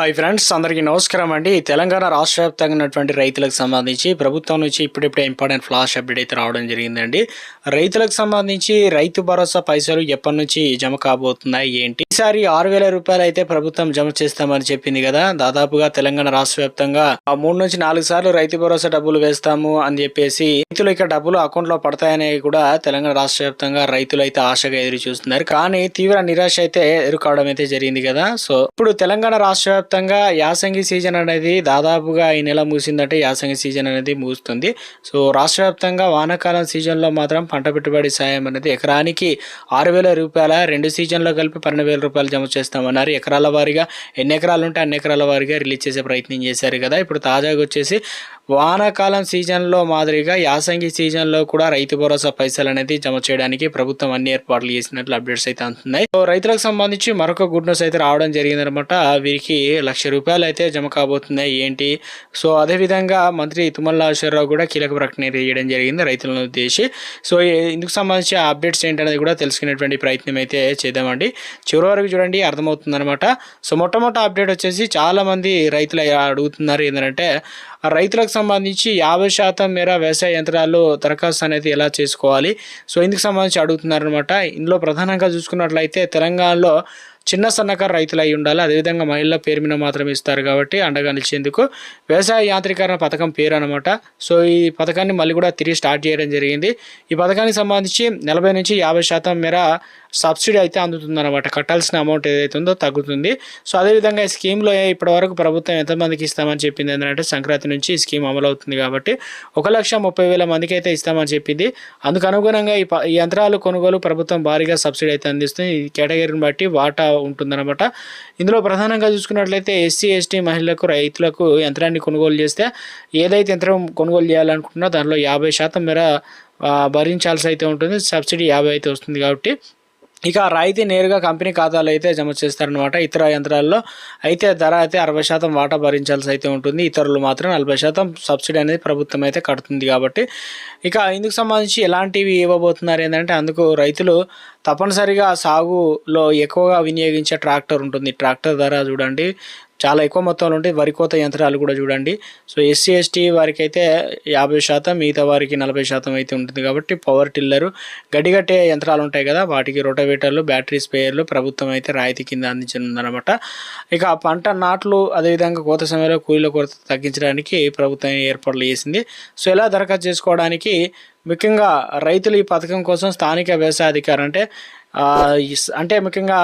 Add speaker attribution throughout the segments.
Speaker 1: Hi friends అందరికీ నమస్కారం అండి. తెలంగాణ రాష్ట్ర వ్యాప్తంగా ఉన్నటువంటి రైతులకు సంబంధించి ప్రభుత్వం నుంచి ఇప్పుడిప్పుడే ఇంపార్టెంట్ ఫ్లాష్ అప్డేట్ అయితే రావడం జరిగిందండి. రైతులకు సంబంధించి రైతు భరోసా పైసలు ఎప్పటి నుంచి జమ కాబోతున్నాయి ఏంటి? ఈసారి ఆరు వేల రూపాయలు అయితే ప్రభుత్వం జమ చేస్తామని చెప్పింది కదా. దాదాపుగా తెలంగాణ రాష్ట్ర వ్యాప్తంగా ఆ మూడు నుంచి నాలుగు సార్లు రైతు భరోసా డబ్బులు వేస్తాము అని చెప్పేసి రైతులు ఇక డబ్బులు అకౌంట్లో పడతాయని కూడా తెలంగాణ రాష్ట్ర వ్యాప్తంగా రైతులు అయితే ఆశగా ఎదురు చూస్తున్నారు. కానీ తీవ్ర నిరాశ అయితే ఎదుర్కోవడం అయితే జరిగింది కదా. సో ఇప్పుడు తెలంగాణ రాష్ట్ర మొత్తంగా యాసంగి సీజన్ అనేది దాదాపుగా ఈ నెల ముగిసిందంటే యాసంగి సీజన్ అనేది ముగుస్తుంది. సో రాష్ట్ర వ్యాప్తంగా వానాకాలం సీజన్లో మాత్రం పంట పెట్టుబడి సాయం అనేది ఎకరానికి ఆరు వేల రూపాయల రెండు సీజన్లో కలిపి పన్నెండు వేల రూపాయలు జమ చేస్తామన్నారు. ఎకరాల వారీగా ఎన్ని ఎకరాలు ఉంటే అన్ని ఎకరాల వారీగా రిలీజ్ చేసే ప్రయత్నం చేశారు కదా. ఇప్పుడు తాజాగా వచ్చేసి వానాకాలం సీజన్లో మాదిరిగా యాసంగి సీజన్లో కూడా రైతు భరోసా పైసలు అనేది జమ చేయడానికి ప్రభుత్వం అన్ని ఏర్పాట్లు చేసినట్లు అప్డేట్స్ అయితే అందుతున్నాయి సో రైతులకు సంబంధించి మరొక గుడ్ న్యూస్ అయితే రావడం జరిగిందనమాట. వీరికి లక్ష రూపాయలు అయితే జమ కాబోతున్నాయి. ఏంటి? సో అదేవిధంగా మంత్రి తుమ్మల నాగేశ్వరరావు కూడా కీలక ప్రకటన చేయడం జరిగింది రైతులను ఉద్దేశి సో ఇందుకు సంబంధించి ఆ అప్డేట్స్ ఏంటనేది కూడా తెలుసుకునేటువంటి ప్రయత్నం అయితే చేద్దామండి. చివరి వరకు చూడండి అర్థమవుతుందనమాట. సో మొట్టమొదటి అప్డేట్ వచ్చేసి చాలామంది రైతులు అడుగుతున్నారు ఏంటంటే రైతులకు సంబంధించి యాభై శాతం మేర వ్యవసాయ యంత్రాలు దరఖాస్తు అనేది ఎలా చేసుకోవాలి? సో ఇందుకు సంబంధించి అడుగుతున్నారనమాట ఇందులో ప్రధానంగా చూసుకున్నట్లయితే తెలంగాణలో చిన్న సన్నకారు రైతులు అయి ఉండాలి. అదేవిధంగా మహిళల పేరు మీద మాత్రమే ఇస్తారు కాబట్టి అండగా నిలిచేందుకు వ్యవసాయ యాంత్రీకరణ పథకం పేరు అనమాట సో ఈ పథకాన్ని మళ్ళీ కూడా తిరిగి స్టార్ట్ చేయడం జరిగింది. ఈ పథకానికి సంబంధించి నలభై నుంచి యాభై శాతం మేర సబ్సిడీ అయితే అందుతుంది అనమాట కట్టాల్సిన అమౌంట్ ఏదైతే ఉందో తగ్గుతుంది. సో అదేవిధంగా ఈ స్కీమ్లో ఇప్పటి వరకు ప్రభుత్వం ఎంతమందికి ఇస్తామని చెప్పింది ఏంటంటే సంక్రాంతి నుంచి ఈ స్కీమ్ అమలు అవుతుంది కాబట్టి ఒక లక్ష ముప్పై వేల మందికి అయితే ఇస్తామని చెప్పింది. అందుకు అనుగుణంగా ఈ ప- ఈ యంత్రాలు కొనుగోలు ప్రభుత్వం భారీగా సబ్సిడీ అయితే అందిస్తుంది. ఈ కేటగిరీని బట్టి వాటా ఉంటుందన్నమాట. ఇందులో ప్రధానంగా చూసుకున్నట్లయితే ఎస్సీ ఎస్టీ మహిళలకు రైతులకు యంత్రాన్ని కొనుగోలు చేస్తే ఏదైతే యంత్రం కొనుగోలు చేయాలనుకుంటున్నా దానిలో యాభై శాతం మేర భరించాల్సి అయితే ఉంటుంది. సబ్సిడీ యాభై అయితే వస్తుంది కాబట్టి. ఇక రాయితీ నేరుగా కంపెనీ ఖాతాలో అయితే జమ చేస్తారనమాట ఇతర యంత్రాల్లో. అయితే ధర అయితే అరవై శాతం వాటా భరించాల్సి అయితే ఉంటుంది. ఇతరులు మాత్రం నలభై శాతం సబ్సిడీ అనేది ప్రభుత్వం అయితే కడుతుంది కాబట్టి. ఇక ఇందుకు సంబంధించి ఎలాంటివి ఇవ్వబోతున్నారు ఏంటంటే అందుకు రైతులు తప్పనిసరిగా సాగులో ఎక్కువగా వినియోగించే ట్రాక్టర్ ఉంటుంది. ట్రాక్టర్ ధర చూడండి చాలా ఎక్కువ మొత్తంలో ఉంటాయి వరి కోత యంత్రాలు కూడా చూడండి. సో ఎస్సీ ఎస్టీ వారికి అయితే యాభై శాతం మిగతా వారికి నలభై శాతం అయితే ఉంటుంది. కాబట్టి పవర్ టిల్లరు గడ్డిగట్టే యంత్రాలు ఉంటాయి కదా వాటికి రొటవేటర్లు బ్యాటరీ స్పేయర్లు ప్రభుత్వం అయితే రాయితీ కింద అందించనుందనమాట ఇక పంట నాట్లు అదేవిధంగా కోత సమయంలో కూలీల కొరత తగ్గించడానికి ప్రభుత్వం ఏర్పాట్లు చేసింది. సో ఎలా దరఖాస్తు చేసుకోవడానికి ముఖ్యంగా రైతులు ఈ పథకం కోసం స్థానిక వ్యవసాయ అధికారి అంటే అంటే ముఖ్యంగా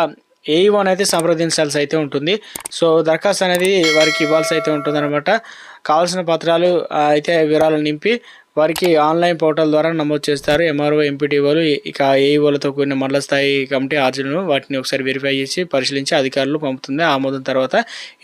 Speaker 1: ఏఈఓ అనేది సంప్రదించాల్సి అయితే ఉంటుంది. సో దరఖాస్తు అనేది వారికి ఇవ్వాల్సి అయితే ఉంటుంది అనమాట కావాల్సిన పత్రాలు అయితే వివరాలు నింపి వారికి ఆన్లైన్ పోర్టల్ ద్వారా నమోదు చేస్తారు. ఎంఆర్ఓ ఎంపీటీఓలు ఇక ఏఈఓలతో కూడిన మండల స్థాయి కమిటీ ఆర్జీలను వాటిని ఒకసారి వెరిఫై చేసి పరిశీలించి అధికారులు పంపుతుంది. ఆమోదం తర్వాత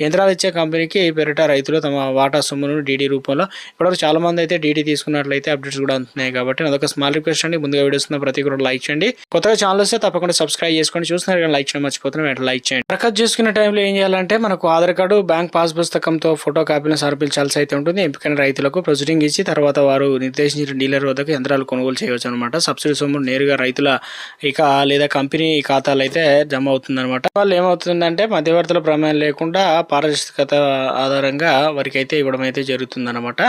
Speaker 1: యంత్రాలు ఇచ్చే కంపెనీకి పేరిట రైతులు తమ వాటా సొమ్మును డీడీ రూపంలో ఇప్పటివరకు చాలా మంది అయితే డీడీ తీసుకున్నట్లయితే అప్డేట్స్ కూడా అందుతున్నాయి కాబట్టి అదొక స్మాల్ రిక్వెస్ట్ అండి. ముందుగా వీడియోస్ ఉన్న ప్రతి కూడా లైక్ చేయండి. కొత్తగా ఛానల్ వస్తే తప్పకుండా సబ్స్క్రైబ్ చేసుకొని చూస్తున్నారు కానీ లైక్ చేయడం మర్చిపోతున్నాం వెంటనే లైక్ చేయండి. దరఖాస్తు చేసుకునే టైంలో ఏం చేయాలంటే మనకు ఆధార్ కార్డు బ్యాంక్ పాస్ పుస్తకంతో ఫోటో కాపీలను సమర్పించాల్సి అయితే ఉంటుంది. ఎంపికైన రైతులకు ప్రొసీడింగ్ ఇచ్చి తర్వాత వారు నిర్దేశించిన డీలర్ వద్దకు యంత్రాలు కొనుగోలు చేయవచ్చు అనమాట సబ్సిడీ సొమ్ము నేరుగా రైతుల ఇక లేదా కంపెనీ ఖాతాలు అయితే జమ అవుతుందన్నమాట. వాళ్ళు ఏమవుతుందంటే మధ్యవర్తుల ప్రమేయం లేకుండా పారదర్శకత ఆధారంగా వారికి అయితే ఇవ్వడం అయితే జరుగుతుందన్నమాట.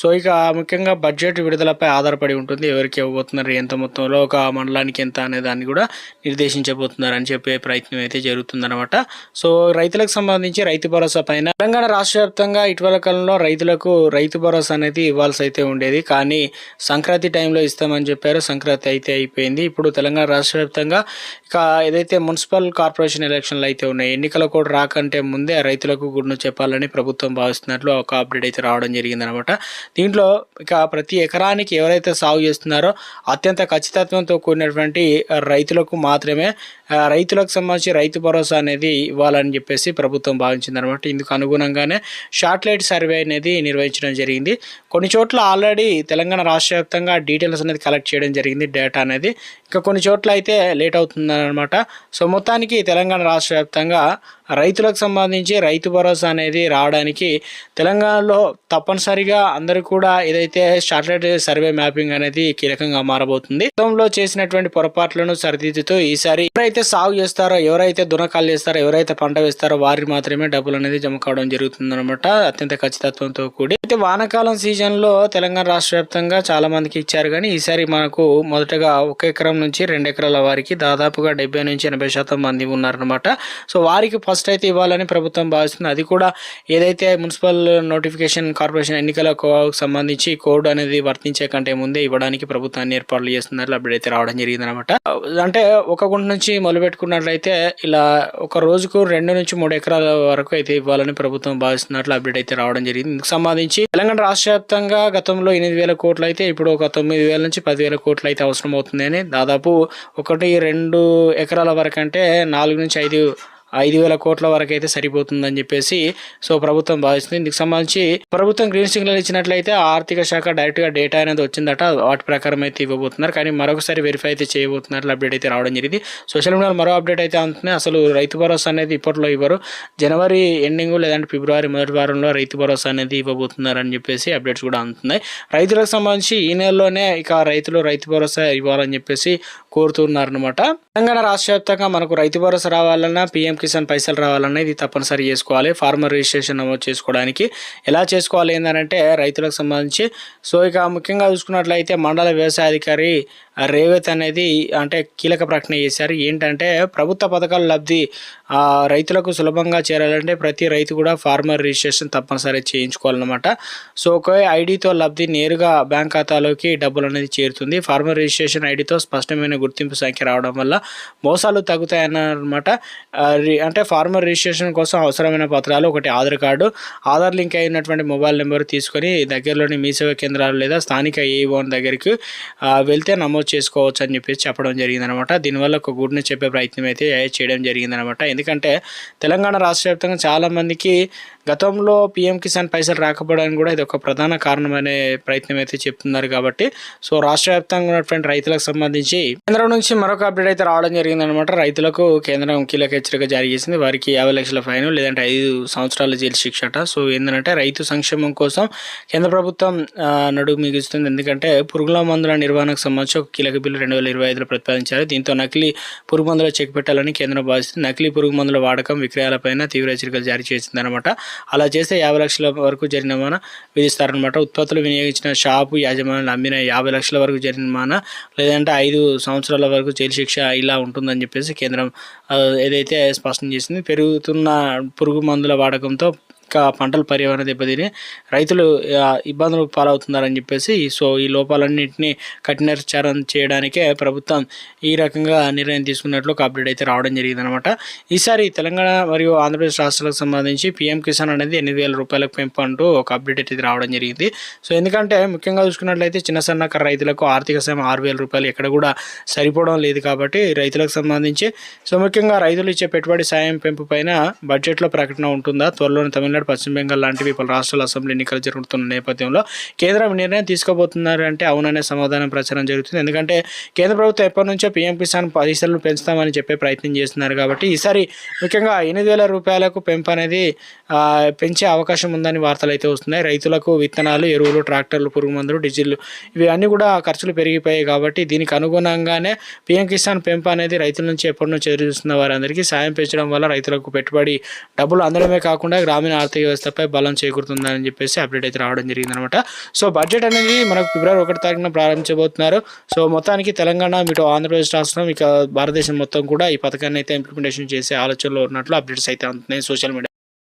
Speaker 1: సో ఇక ముఖ్యంగా బడ్జెట్ విడుదలపై ఆధారపడి ఉంటుంది. ఎవరికి ఇవ్వబోతున్నారు ఎంత మొత్తంలో ఒక మండలానికి ఎంత అనే దాన్ని కూడా నిర్దేశించబోతున్నారు అని చెప్పే ప్రయత్నం అయితే జరుగుతుందన్నమాట. సో రైతులకు సంబంధించి రైతు భరోసా పైన తెలంగాణ రాష్ట్ర వ్యాప్తంగా ఇటీవల కాలంలో రైతులకు రైతు భరోసా అనేది ఇవ్వాల్సి అయితే ఉండేది. కానీ సంక్రాంతి టైంలో ఇస్తామని చెప్పారు. సంక్రాంతి అయితే అయిపోయింది. ఇప్పుడు తెలంగాణ రాష్ట్ర వ్యాప్తంగా ఇక ఏదైతే మున్సిపల్ కార్పొరేషన్ ఎలక్షన్లు అయితే ఉన్నాయి ఎన్నికల కూడా రాకంటే ముందే రైతులకు గుడ్ను చెప్పాలని ప్రభుత్వం భావిస్తున్నట్లు ఒక అప్డేట్ అయితే రావడం జరిగిందనమాట దీంట్లో ఇక ప్రతి ఎకరానికి ఎవరైతే సాగు చేస్తున్నారో అత్యంత ఖచ్చితత్వంతో కూడినటువంటి రైతులకు మాత్రమే రైతులకు సంబంధించి రైతు భరోసా అనేది ఇవ్వాలని చెప్పేసి ప్రభుత్వం భావించిందనమాట ఇందుకు అనుగుణంగానే షార్ట్లైట్ సర్వే అనేది నిర్వహించడం జరిగింది. కొన్ని చోట్ల ఆల్రెడీ తెలంగాణ రాష్ట్ర వ్యాప్తంగా డీటెయిల్స్ అనేది కలెక్ట్ చేయడం జరిగింది డేటా అనేది. ఇంకా కొన్ని చోట్ల అయితే లేట్ అవుతుందన్నమాట. సో మొత్తానికి తెలంగాణ రాష్ట్ర వ్యాప్తంగా రైతులకు సంబంధించి రైతు భరోసా అనేది రావడానికి తెలంగాణలో తప్పనిసరిగా అందరూ కూడా ఏదైతే శాటిలైట్ సర్వే మ్యాపింగ్ అనేది కీలకంగా మారబోతుంది. గతంలో చేసినటువంటి పొరపాట్లను సరిదిద్దుతూ ఈసారి ఎవరైతే సాగు చేస్తారో ఎవరైతే దునకాలు చేస్తారో ఎవరైతే పంట వేస్తారో వారికి మాత్రమే డబ్బులు అనేది జమ కావడం జరుగుతుంది అనమాట అత్యంత ఖచ్చితత్వంతో కూడి. అయితే వానాకాలం సీజన్లో తెలంగాణ రాష్ట్ర వ్యాప్తంగా చాలా మందికి ఇచ్చారు కానీ ఈసారి మనకు మొదటగా ఒక ఎకరం నుంచి రెండు ఎకరాల వారికి దాదాపుగా డెబ్బై నుంచి ఎనభై శాతం మంది ఉన్నారనమాట సో వారికి ఫస్ట్ అయితే ఇవ్వాలని ప్రభుత్వం భావిస్తుంది. అది కూడా ఏదైతే మున్సిపల్ నోటిఫికేషన్ కార్పొరేషన్ ఎన్నికల కో- సంబంధించి కోడ్ అనేది వర్తించే కంటే ముందే ఇవ్వడానికి ప్రభుత్వాన్ని ఏర్పాట్లు చేస్తున్నారు అప్డేట్ అయితే రావడం జరిగింది అనమాట అంటే ఒక గుంట నుంచి మొదలుపెట్టుకున్నట్లయితే ఇలా ఒక రోజుకు రెండు నుంచి మూడు ఎకరాల వరకు అయితే ఇవ్వాలని ప్రభుత్వం భావిస్తున్నట్లు అప్డేట్ అయితే రావడం జరిగింది. ఇందుకు సంబంధించి తెలంగాణ రాష్ట్ర వ్యాప్తంగా గతంలో ఎనిమిది వేల కోట్లు అయితే ఇప్పుడు ఒక తొమ్మిది వేల నుంచి పదివేల కోట్లు అయితే అవసరం అవుతుందని దాదాపు ఒకటి రెండు ఎకరాల వరకు అంటే నాలుగు నుంచి ఐదు ఐదు వేల కోట్ల వరకు అయితే సరిపోతుందని చెప్పేసి సో ప్రభుత్వం భావిస్తుంది. ఇందుకు సంబంధించి ప్రభుత్వం గ్రీన్ సిగ్నల్ ఇచ్చినట్లయితే ఆర్థిక శాఖ డైరెక్ట్గా డేటా అనేది వచ్చిందట. వాటి ప్రకారం అయితే ఇవ్వబోతున్నారు. కానీ మరొకసారి వెరిఫై అయితే చేయబోతున్నట్లు అప్డేట్ అయితే రావడం జరిగింది. సోషల్ మీడియాలో మరో అప్డేట్ అయితే అందుతుంది అసలు రైతు భరోసా అనేది ఇప్పట్లో ఇవ్వరు. జనవరి ఎండింగ్ లేదంటే ఫిబ్రవరి మొదటి వారంలో రైతు భరోసా అనేది ఇవ్వబోతున్నారని చెప్పేసి అప్డేట్స్ కూడా అందుతున్నాయి. రైతులకు సంబంధించి ఈ నెలలోనే ఇక రైతులు రైతు భరోసా ఇవ్వాలని చెప్పేసి కోరుతున్నారనమాట తెలంగాణ రాష్ట్ర వ్యాప్తంగా మనకు రైతు భరోసా రావాలన్నా పీఎం కిసాన్ పైసలు రావాలన్నా ఇది తప్పనిసరి చేసుకోవాలి. ఫార్మర్ రిజిస్ట్రేషన్ నమోదు చేసుకోవడానికి. ఎలా చేసుకోవాలి? ఏంటంటే రైతులకు సంబంధించి. సో ఇక ముఖ్యంగా చూసుకున్నట్లయితే మండల వ్యవసాయ అధికారి రేవత్ అనేది అంటే కీలక ప్రకటన చేశారు. ఏంటంటే ప్రభుత్వ పథకాల లబ్ధి రైతులకు సులభంగా చేరాలంటే ప్రతి రైతు కూడా ఫార్మర్ రిజిస్ట్రేషన్ తప్పనిసరి చేయించుకోవాలన్నమాట. సో ఒక ఐడితో లబ్ధి నేరుగా బ్యాంక్ ఖాతాలోకి డబ్బులు అనేది చేరుతుంది. ఫార్మర్ రిజిస్ట్రేషన్ ఐడితో స్పష్టమైన గుర్తింపు సంఖ్య రావడం వల్ల మోసాలు తగ్గుతాయన్నమాట. అంటే ఫార్మర్ రిజిస్ట్రేషన్ కోసం అవసరమైన పత్రాలు ఒకటి ఆధార్ కార్డు ఆధార్ లింక్ అయినటువంటి మొబైల్ నెంబర్ తీసుకొని దగ్గరలోని మీ సేవా కేంద్రాలు లేదా స్థానిక ఏఈఓన్ దగ్గరికి వెళ్తే నమోదు చేసుకోవచ్చు అని చెప్పేసి చెప్పడం జరిగిందనమాట. దీనివల్ల ఒక గుడ్ని చెప్పే ప్రయత్నం అయితే చేయడం జరిగిందనమాట. ఎందుకంటే తెలంగాణ రాష్ట్ర వ్యాప్తంగా చాలామందికి గతంలో పీఎం కిసాన్ పైసలు రాకపోవడానికి కూడా ఇది ఒక ప్రధాన కారణం అనే ప్రయత్నం అయితే చెప్తున్నారు కాబట్టి సో రాష్ట్ర వ్యాప్తంగా ఉన్నటువంటి రైతులకు సంబంధించి కేంద్రం నుంచి మరొక అప్డేట్ అయితే రావడం జరిగిందనమాట రైతులకు కేంద్రం కీలక హెచ్చరిక జారీ చేసింది. వారికి యాభై లక్షల ఫైన్ లేదంటే ఐదు సంవత్సరాల జైలు శిక్ష సో ఏంటంటే రైతు సంక్షేమం కోసం కేంద్ర ప్రభుత్వం ఆ, నడుము మిగుస్తుంది. ఎందుకంటే పురుగుల మందుల నిర్వహణకు సంబంధించి ఒక కీలక బిల్లు రెండు వేల ఇరవై ఐదులో ప్రతిపాదించారు. దీంతో నకిలీ పురుగు మందుల చెక్ పెట్టాలని కేంద్రం భావిస్తుంది. నకిలీ పురుగు మందుల వాడకం విక్రయాలపైన తీవ్ర హెచ్చరికలు జారీ చేసిందనమాట అలా చేస్తే యాభై లక్షల వరకు జరిమానా విధిస్తారనమాట ఉత్పత్తులు వినియోగించిన షాపు యాజమాన్యాలు అమ్మిన యాభై లక్షల వరకు జరిమానా లేదంటే ఐదు సంవత్సరాల వరకు జైలు శిక్ష ఇలా ఉంటుందని చెప్పేసి కేంద్రం ఏదైతే స్పష్టం చేసింది పెరుగుతున్న పురుగు మందుల వాడకంతో పంటల పర్యావరణ దెబ్బతిని రైతులు ఇబ్బందులు పాలవుతున్నారని చెప్పేసి సో ఈ లోపాలన్నింటినీ కఠినచారం చేయడానికే ప్రభుత్వం ఈ రకంగా నిర్ణయం తీసుకున్నట్లు ఒక అప్డేట్ అయితే రావడం జరిగిందనమాట. ఈసారి తెలంగాణ మరియు ఆంధ్రప్రదేశ్ రాష్ట్రాలకు సంబంధించి పీఎం కిసాన్ అనేది ఎనిమిది వేల రూపాయలకు పెంపు అంటూ ఒక అప్డేట్ అయితే రావడం జరిగింది. సో ఎందుకంటే ముఖ్యంగా చూసుకున్నట్లయితే చిన్న సన్నకారు రైతులకు ఆర్థిక సాయం ఆరు వేల రూపాయలు ఎక్కడ కూడా సరిపోవడం లేదు కాబట్టి రైతులకు సంబంధించి సో ముఖ్యంగా రైతులు ఇచ్చే పెట్టుబడి సాయం పెంపు పైన బడ్జెట్లో ప్రకటన ఉంటుందా? త్వరలోనే తమిళనాడు పశ్చిమ బెంగాల్ లాంటివి పలు రాష్ట్రాల అసెంబ్లీ ఎన్నికలు జరుగుతున్న నేపథ్యంలో కేంద్రం నిర్ణయం తీసుకోబోతున్నారంటే అవుననే సమాధానం ప్రచారం జరుగుతుంది. ఎందుకంటే కేంద్ర ప్రభుత్వం ఎప్పటి నుంచో పీఎం కిసాన్ పైసలు పెంచుతామని చెప్పే ప్రయత్నం చేస్తున్నారు కాబట్టి ఈసారి ముఖ్యంగా ఎనిమిది వేల రూపాయలకు పెంపు అనేది పెంచే అవకాశం ఉందని వార్తలు అయితే వస్తున్నాయి. రైతులకు విత్తనాలు ఎరువులు ట్రాక్టర్లు పురుగు మందులు డీజిల్ ఇవి అన్నీ కూడా ఖర్చులు పెరిగిపోయాయి కాబట్టి దీనికి అనుగుణంగానే పీఎం కిసాన్ పెంపు అనేది రైతుల నుంచి ఎప్పటి నుంచో ఎదురు చూస్తున్న వారందరికీ సాయం పెంచడం వల్ల రైతులకు పెట్టుబడి డబ్బులు అందడమే కాకుండా గ్రామీణ ఆర్థిక వ్యవస్థపై బలం చేకూరుతుందని చెప్పేసి అప్డేట్ అయితే రావడం జరిగిందనమాట సో బడ్జెట్ అనేది మనకు ఫిబ్రవరి ఒకటి తారీఖున ప్రారంభించబోతున్నారు. సో మొత్తానికి తెలంగాణ ఇటు ఆంధ్రప్రదేశ్ రాష్ట్రం ఇక భారతదేశం మొత్తం కూడా ఈ పథకాన్ని అయితే ఇంప్లిమెంటేషన్ చేసే ఆలోచనలో ఉన్నట్లు అప్డేట్స్ అయితే అందుతున్నాయి సోషల్ మీడియా